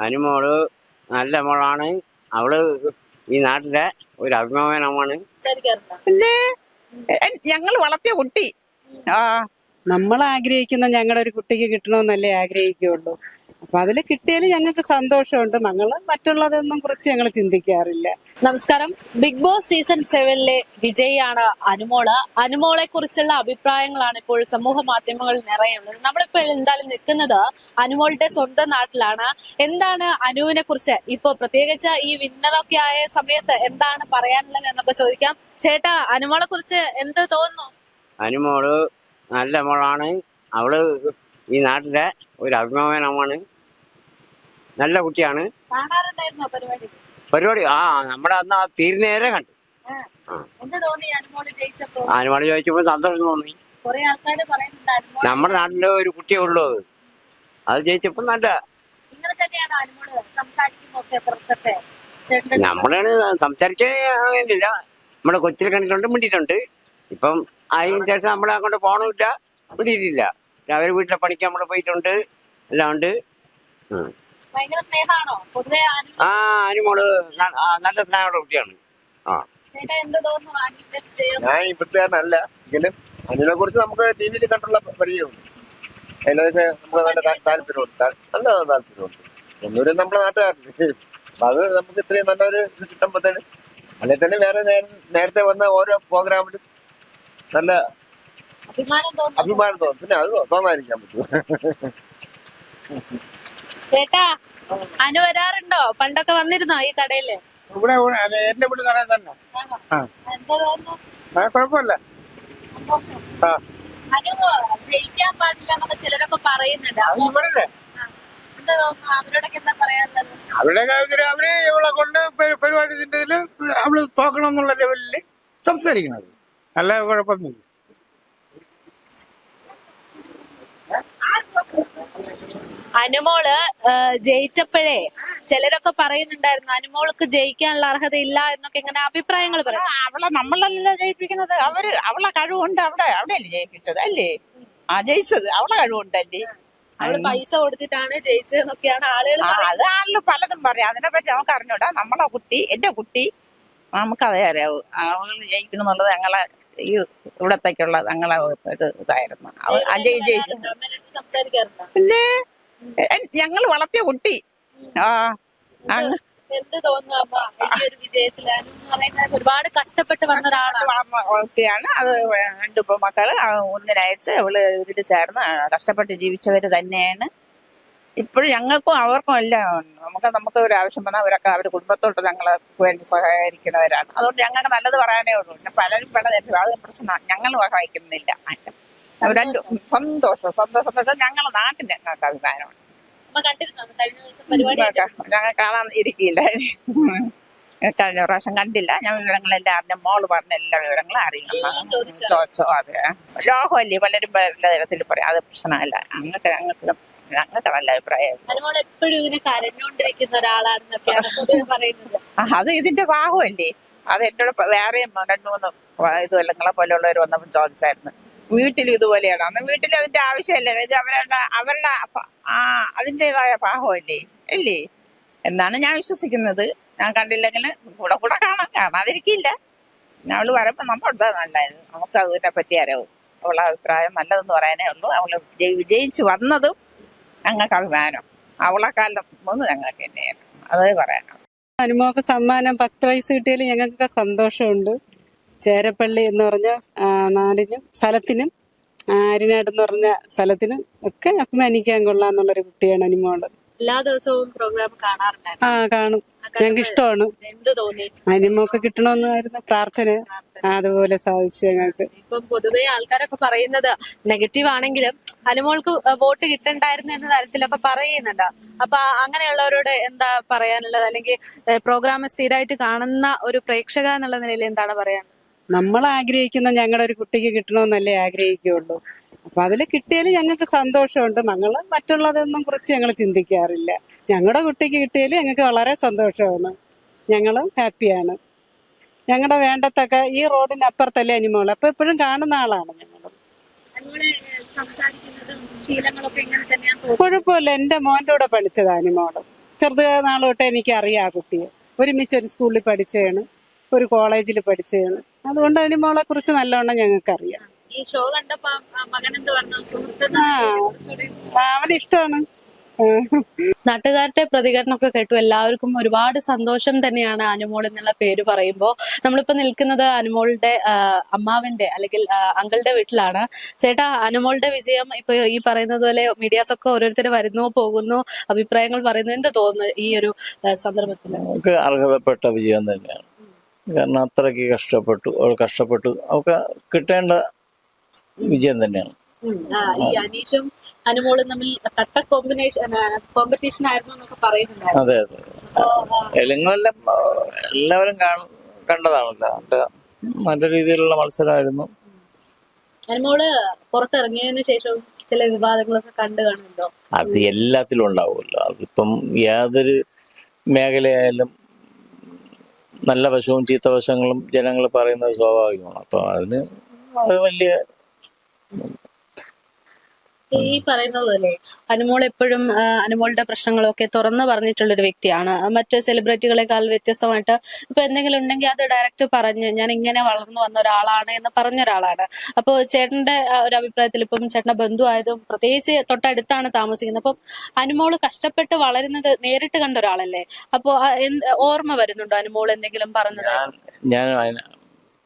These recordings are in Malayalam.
അനുമോൾ നല്ല മോളാണ്. അവൾ ഈ നാട്ടിലെ ഒരു അഭിമാനമാണ്. ഞങ്ങൾ വളർത്തിയ കുട്ടി. ആ. നമ്മൾ ആഗ്രഹിക്കുന്ന ഞങ്ങളുടെ ഒരു കുട്ടിക്ക് കിട്ടണമെന്നല്ലേ ആഗ്രഹിക്കുകയുള്ളൂ അപ്പൊ അതിൽ കിട്ടിയാൽ ഞങ്ങൾക്ക് സന്തോഷമുണ്ട്. ഞങ്ങൾ മറ്റുള്ളതൊന്നും കുറിച്ച് ഞങ്ങൾ ചിന്തിക്കാറില്ല. നമസ്കാരം. ബിഗ് ബോസ് സീസൺ സെവനിലെ വിജയിയാണ് അനുമോൾ. അനുമോളെ കുറിച്ചുള്ള അഭിപ്രായങ്ങളാണ് ഇപ്പോൾ സമൂഹ മാധ്യമങ്ങളിൽ നിറയുള്ളത് നമ്മളിപ്പോൾ എന്തായാലും നിൽക്കുന്നത് അനുമോളുടെ സ്വന്തം നാട്ടിലാണ്. എന്താണ് അനുവിനെ കുറിച്ച്? ഇപ്പൊ പ്രത്യേകിച്ച് ഈ വിന്നറൊക്കെ ആയ സമയത്ത് എന്താണ് പറയാനുള്ളത് എന്നൊക്കെ ചോദിക്കാം. ചേട്ടാ അനുമോളെ കുറിച്ച് എന്ത് തോന്നുന്നു? അനുമോൾ നല്ല മോളാണ്. അവൾ ഈ നാട്ടിലെ ഒരു അഭിമാനമാണ്. നല്ല കുട്ടിയാണ്. പരിപാടി? ആ നമ്മുടെ അന്ന് ആ തീരുന്നേരെ കണ്ടു. അനുമാണി ചോദിച്ചപ്പോ ജയിച്ചപ്പോ? സന്തോഷം തോന്നി. നമ്മുടെ നാട്ടിലെ ഒരു കുട്ടിയേ ഉള്ളൂ അത്. ജയിച്ചപ്പോൾ നല്ല. നമ്മളാണ് സംസാരിക്കാൻ അങ്ങനെയില്ല നമ്മുടെ കൊച്ചിൽ കണ്ടിട്ടുണ്ട് മിണ്ടിയിട്ടുണ്ട്. ഇപ്പം അതിന് ശേഷം നമ്മളെ അങ്ങോട്ട് പോകണമില്ല മിണ്ടിയിട്ടില്ല. അവർ വീട്ടിലെ പണിക്ക് നമ്മൾ പോയിട്ടുണ്ട് എല്ലാം ഉണ്ട്. ഭയങ്കര സ്നേഹമാണോ? പൊതുവെ ആ അനുമോൾ നല്ല സ്നേഹമുള്ള കുട്ടിയാണ്. ആ. ചേട്ടാ എന്ത് തോന്നുന്നു അനുവിന്റെ വിജയം? ഞാൻ ഇവിടുത്തുകാരനല്ല എങ്കിലും അനിലിനെ കുറിച്ച് നമുക്ക് ടി വിയിൽ കണ്ടുള്ള പരിചയമുണ്ട്. അതിലൊക്കെ നമുക്ക് നല്ല താ- താല്പര്യമുണ്ട്. താ- നല്ല താല്പര്യമുണ്ട്. ഒന്നൂരും നമ്മുടെ നാട്ടുകാരന് അപ്പൊ അത് നമുക്ക് ഇത്രയും നല്ലൊരു ഇത് കിട്ടുമ്പോഴത്തേന് അല്ലെ തന്നെ വേറെ നേര- നേരത്തെ വന്ന ഓരോ പ്രോഗ്രാമിലും നല്ല അഭിമാനം തോന്നുന്നു. അഭിമാനം തോന്നും. പിന്നെ അത് തോന്നാതിരിക്കാൻ പറ്റും. ചേട്ടാ അനു വരാറുണ്ടോ? പണ്ടൊക്കെ വന്നിരുന്നോ ഈ കടയിൽ? ഇവിടെ എന്റെ വീട് നടൻ തന്നെ? ആ. കുഴപ്പമില്ല. അനു ജയിക്കാൻ പാടില്ല എന്നൊക്കെ ചിലരൊക്കെ പറയുന്നുണ്ട്. അവരുടെ കാര്യത്തിൽ അവർ ഇവളെ കൊണ്ട് പരിപാടി അവൾ തോക്കണം എന്നുള്ള ലെവലിൽ സംസാരിക്കണത്. നല്ല കുഴപ്പമൊന്നുമില്ല. അനുമോൾ ജയിച്ചപ്പോഴേ ചിലരൊക്കെ പറയുന്നുണ്ടായിരുന്നു അനുമോൾക്ക് ജയിക്കാനുള്ള അർഹത ഇല്ല എന്നൊക്കെ ഇങ്ങനെ അഭിപ്രായങ്ങൾ പറയും അവളെ നമ്മളല്ല ജയിപ്പിക്കുന്നത് അവർ അവളെ കഴിവുണ്ട് അവിടെ അവിടെയല്ലേ ജയിപ്പിച്ചത് അല്ലേ ആ ജയിച്ചത് അവളെ കഴിവുണ്ടല്ലേ അവൾ പൈസ കൊടുത്തിട്ടാണ് ജയിച്ചതെന്നൊക്കെയാണ് ആളുകൾ അത് ആളിൽ പലതും പറയാം അതിനെ പറ്റി നമുക്ക് അറിഞ്ഞൂടാ നമ്മളെ കുട്ടി എന്റെ കുട്ടി നമുക്കതേ അറിയാവൂ അവൾ ജയിക്കണം എന്നുള്ളത് ഞങ്ങളെ ഈ ഇവിടത്തേക്കുള്ള ഞങ്ങളെ ഒരു ഇതായിരുന്നു അവ- അജയ് ജയി- ജയിച്ചു പിന്നെ ഞങ്ങൾ വളർത്തിയ കുട്ടി. ആ എന്ത് തോന്നുന്നു ഒരുപാട് കഷ്ടപ്പെട്ട് വന്ന ഒരാളാണ്. അത് രണ്ട് മക്കൾ. ഒന്നിനയച്ച് അവൾ ഇതിൽ ചേർന്ന് കഷ്ടപ്പെട്ട് ജീവിച്ചവര് തന്നെയാണ്. ഇപ്പോഴും ഞങ്ങൾക്കും അവർക്കും എല്ലാം നമുക്ക് നമുക്ക് ഒരു ആവശ്യം വന്നാൽ അവരൊക്കെ അവരുടെ കുടുംബത്തോട്ട് ഞങ്ങളെ വേണ്ടി സഹകരിക്കുന്നവരാണ്. അതുകൊണ്ട് ഞങ്ങൾക്ക് നല്ലത് പറയാനേ ഉള്ളൂ. പിന്നെ പലരും പല അത് പ്രശ്നമാണ്. ഞങ്ങൾ സഹായിക്കുന്നില്ല. രണ്ടും സന്തോഷം സന്തോഷം. എന്ന് വെച്ചാൽ ഞങ്ങളെ നാട്ടിൽ ഞങ്ങൾക്ക് അഭിമാനമാണ് ഞങ്ങൾ കാണാൻ ഇരിക്കില്ല. കഴിഞ്ഞ പ്രാവശ്യം കണ്ടില്ല. ഞാൻ വിവരങ്ങളെല്ലാം അറിഞ്ഞ മോൾ പറഞ്ഞ എല്ലാ വിവരങ്ങളും അറിയണം. ചോദിച്ചോ? അതെ. ലോകമല്ലേ പലരും പല തരത്തിൽ പറയാം. അത് പ്രശ്നമല്ല. അങ്ങോട്ട് ഞങ്ങൾക്ക് ഞങ്ങൾക്ക് നല്ല അഭിപ്രായം. അത് ഇതിന്റെ ഭാഗമല്ലേ? അത് എന്നോട് വേറെയും രണ്ടു മൂന്ന് ഇത് നിങ്ങളെ പോലെയുള്ളവർ വന്നപ്പോൾ ചോദിച്ചായിരുന്നു. വീട്ടിലും ഇതുപോലെയാണ്. അന്ന് വീട്ടിൽ അതിന്റെ ആവശ്യമല്ല. ഇത് അവരുടെ അവരുടെ ആ അതിന്റെതായ ഭാഗമല്ലേ അല്ലേ? എന്നാണ് ഞാൻ വിശ്വസിക്കുന്നത്. ഞാൻ കണ്ടില്ലെങ്കിൽ കൂടെ കൂടെ കാണാം. കാണാതിരിക്കില്ല. അവൾ വരുമ്പോ നമ്മളെടുത്താ നല്ലത്. നമുക്ക് അതിനെ പറ്റി അറിയാവും. അവളുടെ അഭിപ്രായം നല്ലതെന്ന് പറയാനേ ഉള്ളൂ. അവൾ വിജയിച്ചു വന്നതും ഞങ്ങൾക്ക് അഭിമാനം. അവളെക്കാലം മൂന്ന് ഞങ്ങൾക്ക് തന്നെയാണ്. അതേ പറയാനോ അനുമോക്ക് സമ്മാനം ഫസ്റ്റ് പ്രൈസ് കിട്ടിയതിൽ ഞങ്ങൾക്കൊക്കെ സന്തോഷമുണ്ട്. ചേരപ്പള്ളി എന്ന് പറഞ്ഞ നാടിനും സ്ഥലത്തിനും ആര്യനാട് എന്ന് പറഞ്ഞ സ്ഥലത്തിനും ഒക്കെ അഭിമാനിക്കാൻ കൊള്ളാന്നുള്ളൊരു കുട്ടിയാണ് അനിമോൾ എല്ലാ ദിവസവും പ്രോഗ്രാം കാണാറുണ്ടായിരുന്നു. ആ കാണും. ഞങ്ങൾക്ക് ഇഷ്ടമാണ് എന്ത് തോന്നി? അനുമോക്ക് കിട്ടണമെന്നായിരുന്നു പ്രാർത്ഥന. അതുപോലെ സാധിച്ചു ഞങ്ങൾക്ക്. ഇപ്പം പൊതുവേ ആൾക്കാരൊക്കെ പറയുന്നത് നെഗറ്റീവ് ആണെങ്കിലും അനുമോൾക്ക് വോട്ട് കിട്ടണ്ടായിരുന്നു എന്ന തരത്തിലൊക്കെ പറയുന്നുണ്ട്. അപ്പൊ അങ്ങനെയുള്ളവരോട് എന്താ പറയാനുള്ളത്? അല്ലെങ്കിൽ പ്രോഗ്രാം സ്ഥിരമായിട്ട് കാണുന്ന ഒരു പ്രേക്ഷക എന്നുള്ള നിലയിൽ എന്താണ് പറയാൻ നമ്മൾ ആഗ്രഹിക്കുന്ന ഞങ്ങളുടെ ഒരു കുട്ടിക്ക് കിട്ടണമെന്നല്ലേ ആഗ്രഹിക്കുകയുള്ളൂ. അപ്പൊ അതിൽ കിട്ടിയാൽ ഞങ്ങൾക്ക് സന്തോഷമുണ്ട്. ഞങ്ങൾ മറ്റുള്ളതൊന്നും കുറിച്ച് ഞങ്ങൾ ചിന്തിക്കാറില്ല. ഞങ്ങളുടെ കുട്ടിക്ക് കിട്ടിയാൽ ഞങ്ങൾക്ക് വളരെ സന്തോഷമാണ്. ഞങ്ങളും ഹാപ്പിയാണ്. ഞങ്ങളുടെ വേണ്ടത്തൊക്കെ ഈ റോഡിന് അപ്പുറത്തല്ലേ അനിമോൾ അപ്പൊ എപ്പോഴും കാണുന്ന ആളാണ് ഞങ്ങൾ കുഴപ്പമില്ല. എന്റെ മോന്റെ കൂടെ പഠിച്ചത് അനിമോൾ ചെറുത് നാൾ തൊട്ടേ എനിക്ക് അറിയാം ആ കുട്ടിയെ. ഒരുമിച്ച് ഒരു സ്കൂളിൽ പഠിച്ചതാണ്. ഒരു കോളേജിൽ പഠിച്ചതാണ്. അതുകൊണ്ട് അനുമോളെ കുറിച്ച് നല്ലോണം ഞങ്ങൾക്ക് അറിയാം ഈ ഷോ കണ്ടപ്പോ മകൻ എന്ത് പറഞ്ഞു? അവന് ഇഷ്ടമാണ്. നാട്ടുകാരുടെ പ്രതികരണമൊക്കെ കേട്ടു. എല്ലാവർക്കും ഒരുപാട് സന്തോഷം തന്നെയാണ് അനുമോൾ എന്നുള്ള പേര് പറയുമ്പോൾ നമ്മളിപ്പോ നിൽക്കുന്നത് അനുമോളുടെ അമ്മാവിന്റെ അല്ലെങ്കിൽ അങ്കളുടെ വീട്ടിലാണ്. ചേട്ടാ അനുമോളുടെ വിജയം ഇപ്പൊ ഈ പറയുന്നത് പോലെ മീഡിയാസ് ഒക്കെ ഓരോരുത്തർ വരുന്നു പോകുന്നു അഭിപ്രായങ്ങൾ പറയുന്നു. എന്ത് തോന്നുന്നു ഈ ഒരു സന്ദർഭത്തിൽ അർഹതപ്പെട്ട വിജയം തന്നെയാണ്. കാരണം അത്രയ്ക്ക് കഷ്ടപ്പെട്ടു. അവൾ കഷ്ടപ്പെട്ടു. അവൾക്ക് കിട്ടേണ്ട വിജയം തന്നെയാണ്. ഈ അനീഷും അനുമോളും തമ്മിൽ കട്ട കോമ്പിനേഷൻ കോമ്പറ്റീഷൻ ആയിരുന്നു എന്നൊക്കെ പറയുന്നുണ്ടായിരുന്നു. അതെ അതെ. എല്ലാം നിങ്ങളെല്ലാം എല്ലാവരും കാണും കണ്ടതാണല്ലോ. നല്ല രീതിയിലുള്ള മത്സരമായിരുന്നു. അനുമോൾ പുറത്തിറങ്ങിയതിനു ശേഷം ചില വിവാദങ്ങളൊക്കെ കണ്ടു കാണുന്നുണ്ടോ? അത് എല്ലാത്തിലും ഉണ്ടാവുമല്ലോ. അതിപ്പം യാതൊരു മേഖലയായാലും നല്ല വശവും ചീത്ത വശങ്ങളും ജനങ്ങൾ പറയുന്നത് സ്വാഭാവികമാണ്. അപ്പോൾ അതിന് അത് വലിയ ഈ പറയുന്ന പോലെ അനുമോൾ എപ്പോഴും അനുമോളുടെ പ്രശ്നങ്ങളൊക്കെ തുറന്നു പറഞ്ഞിട്ടുള്ള ഒരു വ്യക്തിയാണ്. മറ്റ് സെലിബ്രിറ്റികളെക്കാൾ വ്യത്യസ്തമായിട്ട് ഇപ്പൊ എന്തെങ്കിലും ഉണ്ടെങ്കിൽ അത് ഡയറക്റ്റ് പറഞ്ഞ് ഞാൻ ഇങ്ങനെ വളർന്നു വന്ന ഒരാളാണ് എന്ന് പറഞ്ഞ ഒരാളാണ്. അപ്പോൾ ചേട്ടന്റെ ഒരു അഭിപ്രായത്തിൽ ഇപ്പം ചേട്ടന്റെ ബന്ധു ആയതും പ്രത്യേകിച്ച് തൊട്ടടുത്താണ് താമസിക്കുന്നത്. അപ്പം അനുമോൾ കഷ്ടപ്പെട്ട് വളരുന്നത് നേരിട്ട് കണ്ട ഒരാളല്ലേ? അപ്പോ ഓർമ്മ വരുന്നുണ്ടോ അനുമോൾ എന്തെങ്കിലും പറഞ്ഞത്? ഞാൻ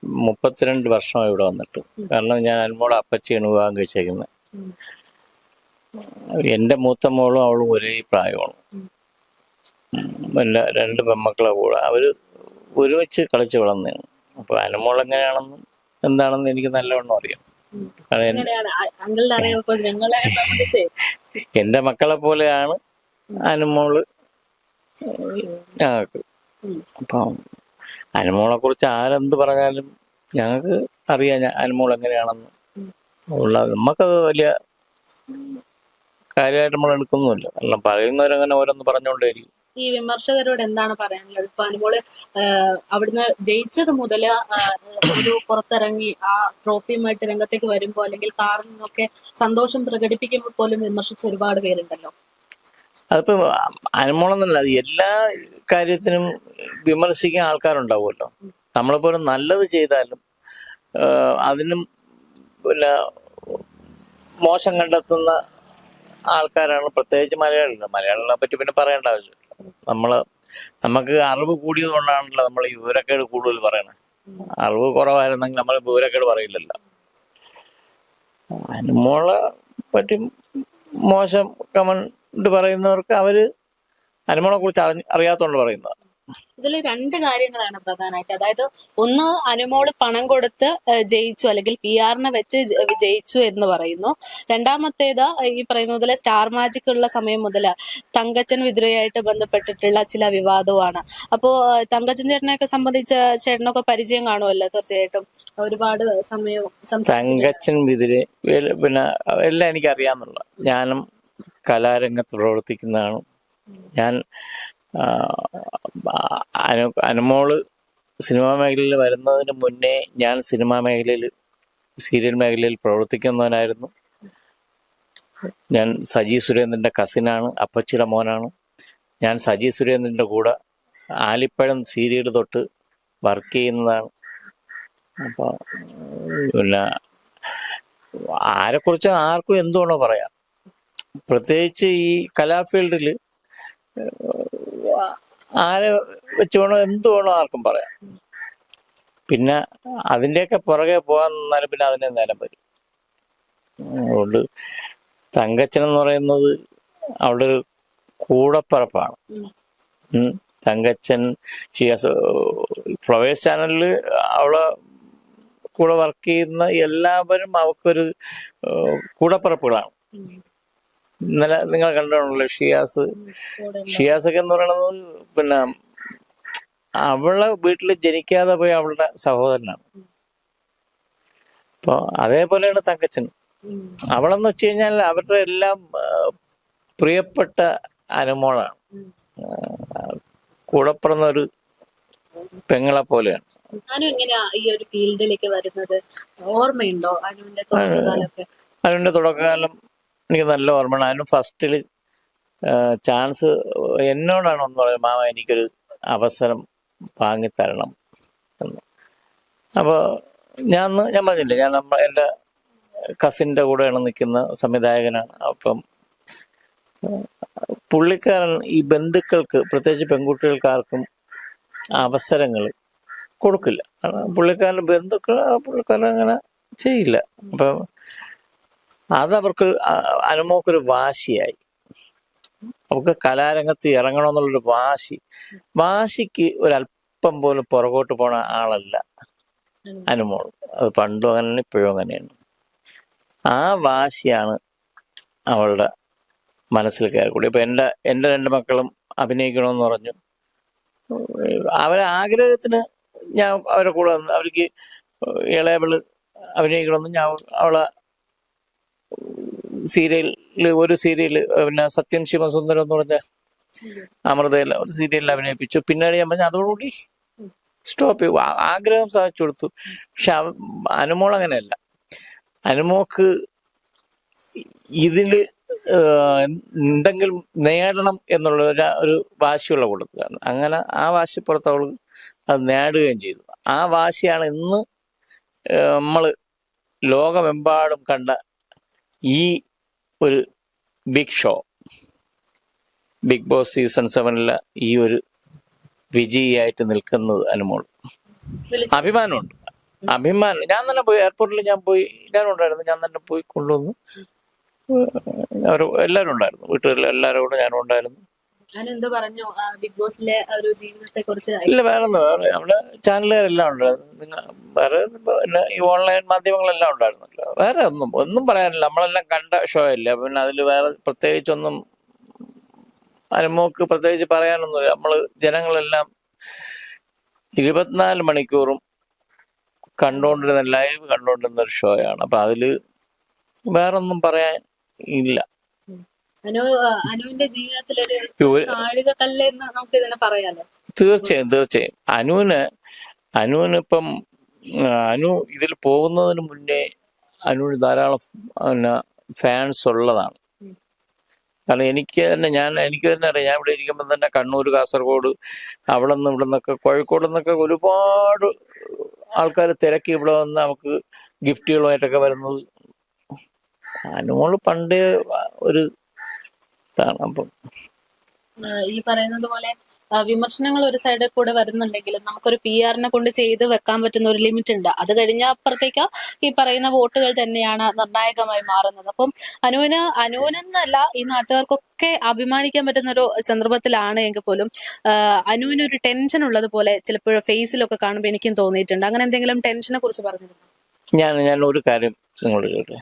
മുപ്പത്തിരണ്ട് വർഷമായി ഇവിടെ വന്നിട്ട്. കാരണം ഞാൻ അനുമോളെ അപ്പച്ചിയാണ് വിവാഹം കഴിച്ചേക്കുന്നത്. എന്റെ മൂത്ത മോളും അവളും ഒരേ പ്രായമാണ്. എല്ലാ രണ്ട് പെമ്മക്കളെ കൂടെ. അവർ ഒരുമിച്ച് കളിച്ച് വളർന്നതാണ്. അപ്പൊ അനുമോൾ എങ്ങനെയാണെന്നും എന്താണെന്ന് എനിക്ക് നല്ലവണ്ണം അറിയാം. എന്റെ മക്കളെ പോലെയാണ് അനുമോൾ. ഞങ്ങൾക്ക് അപ്പം അനുമോളെ കുറിച്ച് ആരെന്ത് പറഞ്ഞാലും ഞങ്ങൾക്ക് അറിയാം അനുമോൾ എങ്ങനെയാണെന്ന്. ഉള്ള നമുക്കത് വലിയ കാര്യമായിട്ട് നമ്മൾ എടുക്കുന്നുമില്ല. എല്ലാം പറയുന്നവരങ്ങനെ ഓരോന്ന് പറഞ്ഞുകൊണ്ടേയിരിക്കും. ഈ വിമർശകരോട് എന്താണ് പറയാനുള്ളത്? ഇപ്പൊ അനുമോൾ അവിടുന്ന് ജയിച്ചത് മുതൽ ഒരു പുറത്തിറങ്ങി ആ ട്രോഫിയുമായിട്ട് രംഗത്തേക്ക് വരുമ്പോ അല്ലെങ്കിൽ കാറിൽ നിന്നൊക്കെ സന്തോഷം പ്രകടിപ്പിക്കുമ്പോൾ പോലും വിമർശിച്ച ഒരുപാട് പേരുണ്ടല്ലോ. അതിപ്പോ അനുമോളെന്നല്ല എല്ലാ കാര്യത്തിനും വിമർശിക്കാൻ ആൾക്കാരുണ്ടാവുമല്ലോ. നമ്മളിപ്പോ ഒരു നല്ലത് ചെയ്താലും അതിനും പിന്നെ മോശം കണ്ടെത്തുന്ന ആൾക്കാരാണ്. പ്രത്യേകിച്ച് മലയാളികൾ മലയാളികളെ പറ്റി പിന്നെ പറയേണ്ട ആവശ്യമില്ല. നമ്മൾ നമുക്ക് അറിവ് കൂടിയത് കൊണ്ടാണല്ലോ നമ്മൾ ഈ വിവരക്കേട് കൂടുതൽ പറയണത് അറിവ് കുറവായിരുന്നെങ്കിൽ നമ്മൾ വിവരക്കേട് പറയില്ലല്ലോ. അനുമോളെ പറ്റി മോശം കമന്റ് പറയുന്നവർക്ക് അവർ അനുമോളെ കുറിച്ച് അറിഞ്ഞ് അറിയാത്തോണ്ട് പറയുന്നത്. ഇതിൽ രണ്ട് കാര്യങ്ങളാണ് പ്രധാനമായിട്ട് അതായത് ഒന്ന് അനുമോൾ പണം കൊടുത്ത് ജയിച്ചു അല്ലെങ്കിൽ പി ആറിനെ വെച്ച് ജയിച്ചു എന്ന് പറയുന്നു. രണ്ടാമത്തേത് ഈ പറയുന്ന പോലെ സ്റ്റാർ മാജിക് ഉള്ള സമയം മുതൽ തങ്കച്ചൻ വിദ്രയായിട്ട് ബന്ധപ്പെട്ടിട്ടുള്ള ചില വിവാദവുമാണ്. അപ്പോ തങ്കച്ചൻ ചേട്ടനെയൊക്കെ സംബന്ധിച്ച് ചേട്ടനൊക്കെ പരിചയം കാണുമല്ലോ തീർച്ചയായിട്ടും. ഒരുപാട് സമയം. തങ്കച്ചൻ എൽ- പിന്നെ എല്ലാം എനിക്ക് അറിയാമെന്നുള്ള ഞാനും കലാരംഗത്ത് പ്രവർത്തിക്കുന്നതാണ്. ഞാൻ അനു അനുമോൾ സിനിമാ മേഖലയിൽ വരുന്നതിന് മുന്നേ ഞാൻ സിനിമാ മേഖലയിൽ സീരിയൽ മേഖലയിൽ പ്രവർത്തിക്കുന്നവനായിരുന്നു. ഞാൻ സജി സുരേന്ദ്രന്റെ കസിനാണ് അപ്പച്ചിയുടെ മോനാണ്. ഞാൻ സജി സുരേന്ദ്രന്റെ കൂടെ ആലിപ്പഴം സീരിയൽ തൊട്ട് വർക്ക് ചെയ്യുന്നതാണ്. അപ്പോൾ പിന്നെ ആരെക്കുറിച്ച് ആർക്കും എന്തുവേണോ പറയാം. പ്രത്യേകിച്ച് ഈ കലാഫീൽഡിൽ ആരെ വെച്ച് വേണോ എന്ത് വേണോ ആർക്കും പറയാം. പിന്നെ അതിന്റെയൊക്കെ പുറകെ പോകാൻ നിന്നാലും പിന്നെ അതിനെ നേരം വരും. അതുകൊണ്ട് തങ്കച്ചൻ എന്ന് പറയുന്നത് അവിടെ ഒരു കൂടപ്പറപ്പാണ്. തങ്കച്ചൻ ഷിയാസ് ഫ്ലവേഴ്സ് ചാനലിൽ അവളെ കൂടെ വർക്ക് ചെയ്യുന്ന എല്ലാവരും അവക്കൊരു കൂടപ്പിറപ്പുകളാണ്. ഇന്നലെ നിങ്ങൾ കണ്ടോണല്ലോ ഷിയാസ്. ഷിയാസ് ഒക്കെ എന്ന് പറയണത് പിന്നെ അവളെ വീട്ടിൽ ജനിക്കാതെ പോയ അവളുടെ സഹോദരനാണ്. അപ്പൊ അതേപോലെയാണ് തങ്കച്ചൻ അവളെന്ന് വെച്ച് കഴിഞ്ഞാൽ അവരുടെ എല്ലാം പ്രിയപ്പെട്ട അനുമോളാണ്. കൂടെ പിറന്ന ഒരു പെങ്ങളെ പോലെയാണ്. ഈ ഒരു ഫീൽഡിലേക്ക് വരുന്നത്? ഓർമ്മയുണ്ടോ അനുവിന്റെ തുടക്കകാലം എനിക്ക് നല്ല ഓർമ്മയാണ് അതിന് ഫസ്റ്റിൽ ചാൻസ് എന്നോടാണ് ഒന്ന് പറയുന്നത് മാമ എനിക്കൊരു അവസരം വാങ്ങിത്തരണം എന്ന്. അപ്പോൾ ഞാൻ ഞാൻ പറഞ്ഞില്ലേ ഞാൻ നമ്മ എന്റെ കസിന്റെ കൂടെയാണ് നിൽക്കുന്ന സംവിധായകനാണ്. അപ്പം പുള്ളിക്കാരൻ ഈ ബന്ധുക്കൾക്ക് പ്രത്യേകിച്ച് പെൺകുട്ടികൾക്കാർക്കും അവസരങ്ങൾ കൊടുക്കില്ല. പുള്ളിക്കാരന്റെ ബന്ധുക്കൾ പുള്ളിക്കാരൻ അങ്ങനെ ചെയ്യില്ല. അപ്പം അതവർക്ക് അനുമോക്കൊരു വാശിയായി. അവർക്ക് കലാരംഗത്ത് ഇറങ്ങണമെന്നുള്ളൊരു വാശി. വാശിക്ക് ഒരല്പം പോലും പുറകോട്ട് പോണ ആളല്ല അനുമോൾ. അത് പണ്ടും അങ്ങനെ ഇപ്പോഴും അങ്ങനെയാണ്. ആ വാശിയാണ് അവളുടെ മനസ്സിൽ കയറിക്കൂടി. ഇപ്പൊ എന്റെ എന്റെ രണ്ട് മക്കളും അഭിനയിക്കണമെന്ന് പറഞ്ഞു. അവരെ ആഗ്രഹത്തിന് ഞാൻ അവരെ കൂടെ അവർക്ക് ഇളയവൾ അഭിനയിക്കണമെന്ന് ഞാൻ അവളെ സീരിയലിൽ ഒരു സീരിയൽ പിന്നെ സത്യം ശിവസുന്ദരം എന്ന് പറഞ്ഞ അമൃതയിൽ ഒരു സീരിയലിൽ അഭിനയിപ്പിച്ചു. പിന്നീട് ഞാൻ പറഞ്ഞു അതോടുകൂടി സ്റ്റോപ്പ് ചെയ്തു. ആഗ്രഹം സാധിച്ചു കൊടുത്തു. പക്ഷെ അനുമോൾ അങ്ങനെയല്ല. അനുമോക്ക് ഇതിൽ എന്തെങ്കിലും നേടണം എന്നുള്ള ഒരു വാശിയുള്ള കൊടുത്തതാണ് അങ്ങനെ ആ വാശിപ്പുറത്ത് അവൾ അത് നേടുകയും ചെയ്തു. ആ വാശിയാണ് ഇന്ന് നമ്മൾ ലോകമെമ്പാടും കണ്ട ഈ ഒരു big show Bigg Boss season സെവനിലെ ഈ ഒരു വിജയിയായിട്ട് നിൽക്കുന്നത് അനുമോൾ. അഭിമാനമുണ്ട്. അഭിമാനം. ഞാൻ തന്നെ പോയി എയർപോർട്ടിൽ ഞാൻ പോയി എല്ലാവരും ഉണ്ടായിരുന്നു. ഞാൻ തന്നെ പോയി കൊണ്ടുവന്നു അവർ എല്ലാവരും ഉണ്ടായിരുന്നു. വീട്ടിൽ എല്ലാവരും കൂടെ ഞാനും ഉണ്ടായിരുന്നു. പറഞ്ഞു? ബിഗ് ബോസിലെ ജീവിതത്തെ ഇല്ല വേറെ വേറെ നമ്മുടെ ചാനലുകാരെല്ലാം ഉണ്ടായിരുന്നു. നിങ്ങൾ വേറെ പിന്നെ ഈ ഓൺലൈൻ മാധ്യമങ്ങളെല്ലാം ഉണ്ടായിരുന്നല്ലോ. വേറെ ഒന്നും ഒന്നും പറയാനില്ല. നമ്മളെല്ലാം കണ്ട ഷോ അല്ലേ? പിന്നെ അതിൽ വേറെ പ്രത്യേകിച്ചൊന്നും അനുമോക്ക് പ്രത്യേകിച്ച് പറയാനൊന്നുമില്ല. നമ്മൾ ജനങ്ങളെല്ലാം ഇരുപത്തിനാല് മണിക്കൂറും കണ്ടുകൊണ്ടിരുന്ന ലൈവ് കണ്ടുകൊണ്ടിരുന്ന ഒരു ഷോയാണ് അപ്പൊ അതിൽ വേറൊന്നും പറയാൻ ഇല്ല. അനു അനുവിന്റെ ജീവിതത്തിലൊരു എന്ന് നമുക്ക് ഇതിനെ പറയാലോ? തീർച്ചയായും തീർച്ചയായും. അനുവിന് അനുവിന് ഇപ്പം അനു ഇതിൽ പോകുന്നതിന് മുന്നേ അനുവിന് ധാരാളം പിന്നെ ഫാൻസ് ഉള്ളതാണ്. കാരണം എനിക്ക് തന്നെ ഞാൻ എനിക്ക് തന്നെ അറിയാം. ഞാൻ ഇവിടെ ഇരിക്കുമ്പോൾ തന്നെ കണ്ണൂർ കാസർഗോഡ് അവിടെ നിന്ന് ഇവിടെ നിന്നൊക്കെ കോഴിക്കോട് നിന്നൊക്കെ ഒരുപാട് ആൾക്കാർ തിരക്കി ഇവിടെ വന്ന് നമുക്ക് ഗിഫ്റ്റുകളുമായിട്ടൊക്കെ വരുന്നത്. അനുമോൾ പണ്ട് ഒരു അപ്പം. ഈ പറയുന്നത് പോലെ വിമർശനങ്ങൾ ഒരു സൈഡിൽ കൂടെ വരുന്നുണ്ടെങ്കിലും നമുക്കൊരു പി ആറിനെ കൊണ്ട് ചെയ്ത് വെക്കാൻ പറ്റുന്ന ഒരു ലിമിറ്റ് ഉണ്ട്. അത് കഴിഞ്ഞ അപ്പുറത്തേക്ക് ഈ പറയുന്ന വോട്ടുകൾ തന്നെയാണ് നിർണായകമായി മാറുന്നത്. അപ്പം അനുവിന് അനുവിനെന്നല്ല ഈ നാട്ടുകാർക്കൊക്കെ അഭിമാനിക്കാൻ പറ്റുന്ന ഒരു സന്ദർഭത്തിലാണ് എങ്കിൽ പോലും അനുവിന് ഒരു ടെൻഷൻ ഉള്ളത് പോലെ ചിലപ്പോൾ ഫേസിലൊക്കെ കാണുമ്പോൾ എനിക്കും തോന്നിയിട്ടുണ്ട്. അങ്ങനെ എന്തെങ്കിലും ടെൻഷനെ കുറിച്ച് പറഞ്ഞിരുന്നു? ഞാൻ ഞാൻ ഒരു കാര്യം നിങ്ങളോട് ചോട്ടെ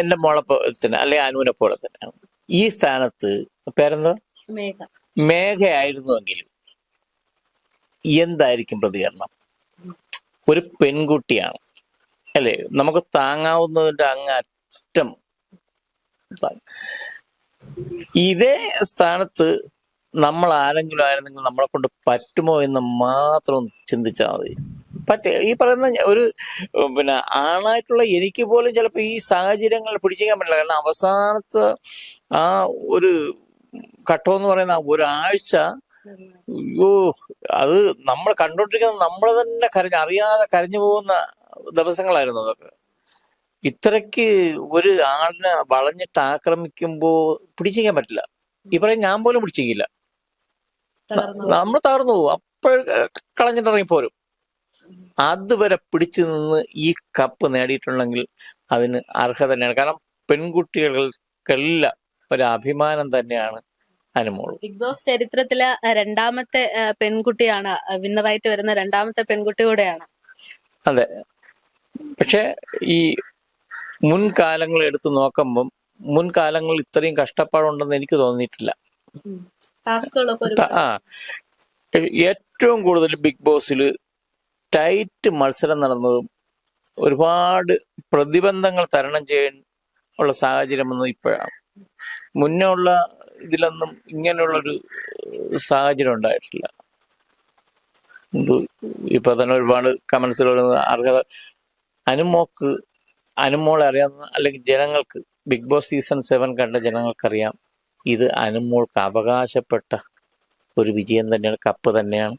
എന്റെ മോളെ പോലെ തന്നെ അല്ലെ അനുവിനെ പോലെ തന്നെയാണ് ഈ സ്ഥാനത്ത് പേരെന്തോ? മേഘ. മേഘയായിരുന്നുവെങ്കിൽ എന്തായിരിക്കും പ്രതികരണം? ഒരു പെൺകുട്ടിയാണ്. അല്ലേ നമുക്ക് താങ്ങാവുന്നതിന്റെ അങ്ങറ്റം ഇതേ സ്ഥാനത്ത് നമ്മൾ ആരെങ്കിലും ആയിരുന്നെങ്കിൽ നമ്മളെ കൊണ്ട് പറ്റുമോ എന്ന് മാത്രം ചിന്തിച്ചാൽ മതി. പറ്റ ഈ പറയുന്ന ഒരു പിന്നെ ആണായിട്ടുള്ള എനിക്ക് പോലും ചിലപ്പോൾ ഈ സാഹചര്യങ്ങൾ പിടിച്ചിരിക്കാൻ പറ്റില്ല. കാരണം അവസാനത്തെ ആ ഒരു ഘട്ടം എന്ന് പറയുന്ന ഒരാഴ്ച അയ്യോ അത് നമ്മൾ കണ്ടോണ്ടിരിക്കുന്ന നമ്മൾ തന്നെ കരഞ്ഞ് അറിയാതെ കരഞ്ഞു പോകുന്ന ദിവസങ്ങളായിരുന്നു അതൊക്കെ. ഇത്രയ്ക്ക് ഒരു ആളിനെ വളഞ്ഞിട്ട് ആക്രമിക്കുമ്പോൾ പിടിച്ചിരിക്കാൻ പറ്റില്ല. ഈ പറയും ഞാൻ പോലും പിടിച്ചിരിക്കില്ല നമ്മൾ തകർന്നു പോകും. അപ്പോൾ കളഞ്ഞിട്ട് ഇറങ്ങിപ്പോരും അതുവരെ പിടിച്ചു നിന്ന് ഈ കപ്പ് നേടിയിട്ടുണ്ടെങ്കിൽ അതിന് അർഹത തന്നെയാണ്. കാരണം പെൺകുട്ടികൾക്കെല്ലാം ഒരു അഭിമാനം തന്നെയാണ് അനുമോൾ ബിഗ് ബോസ് ചരിത്രത്തിലെ രണ്ടാമത്തെ പെൺകുട്ടിയാണ് വിന്നറായിട്ട് വരുന്ന രണ്ടാമത്തെ പെൺകുട്ടി കൂടെയാണ്. അതെ. പക്ഷെ ഈ മുൻകാലങ്ങൾ എടുത്തു നോക്കുമ്പം മുൻകാലങ്ങളിൽ ഇത്രയും കഷ്ടപ്പാടുണ്ടെന്ന് എനിക്ക് തോന്നിയിട്ടില്ല. ആ. ഏറ്റവും കൂടുതൽ ബിഗ് ബോസിൽ ടൈറ്റ് മത്സരം നടന്നതും ഒരുപാട് പ്രതിബന്ധങ്ങൾ തരണം ചെയ്യാൻ ഉള്ള സാഹചര്യമൊന്നും ഇപ്പോഴാണ് മുന്നേ ഉള്ള ഇതിലൊന്നും ഇങ്ങനെയുള്ളൊരു സാഹചര്യം ഉണ്ടായിട്ടില്ല ഉണ്ട്. ഇപ്പൊ തന്നെ ഒരുപാട് കമന്റ്സിൽ അർഹത അനുമോക്ക് അനുമോളെ അറിയാവുന്ന അല്ലെങ്കിൽ ജനങ്ങൾക്ക് ബിഗ് ബോസ് സീസൺ സെവൻ കണ്ട ജനങ്ങൾക്കറിയാം ഇത് അനുമോൾക്ക് അവകാശപ്പെട്ട ഒരു വിജയം തന്നെയാണ് കപ്പ് തന്നെയാണ്